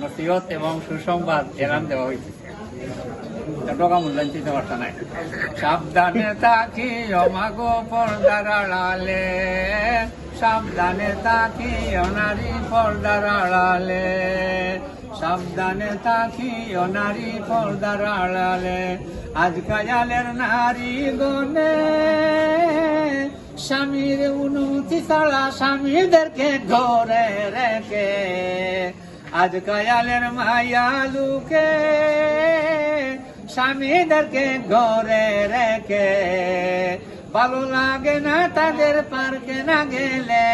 নসিহত এবং সুসংবাদ এলান দেওয়া হয়েছে। টাকা মূল্যায়ন দিতে পারত নাই সাবধানে তাকি অমাগো পর্দার আড়ালে সাবধানে তাকি অনারি পর্দার আড়ালে সাবধানে তাকি অনারি পর্দার আড়ালে আজ কাজালের নারী গনে। স্বামীর উন্নতি ছাড়া স্বামীদেরকে ঘরে রেখে। আজ কায়ালের মায়া লুকে, স্বামীদেরকে ঘরে রেখে। ভালো লাগে না তাদের পার্কে না গেলে,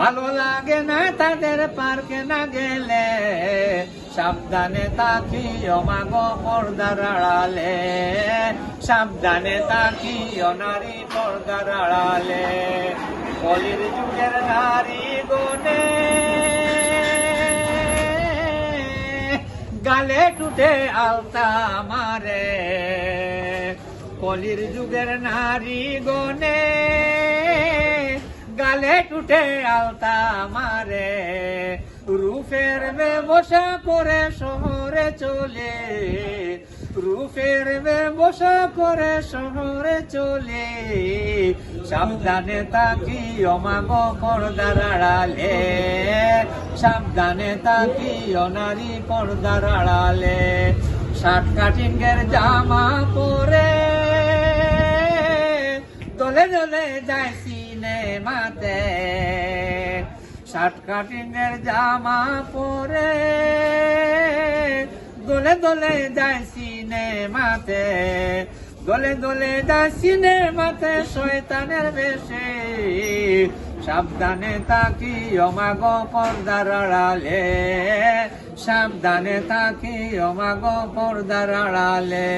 ভালো লাগে না তাদের পার্কে না গেলে। সাবধানে তাকি অমাগ পর্দার আড়ালে, সাবধানে তাকি অনারি পর্দার আড়ালে। কলির যুগের নারী গনে গালে টুটে আলতা মারে। কলির যুগের নারী গনে, গালে টুটে আলতা মারে। রুফের ব্যবসা করে শহরে চলে রুফের ব্যবসা করে শহরে চলে। সাবধানে তাকি অমাগ পর্দার আড়ালে। সাবধানে তাকি অনারি পর্দার আড়ালে। শার্ট কাটিংয়ের জামা পরে। দলে দলে যায় সিনেমাতে। শার্ট কাটিংয়ের জামা পরে। দলে দলে যায় সিনেমাতে। দলে দলে যায় সিনেমাতে শয়তানের বেশে। সাবধানে তাকি অমাগ পর্দার আড়ালে সাবধানে তাকি অমাগ পর্দার আড়ালে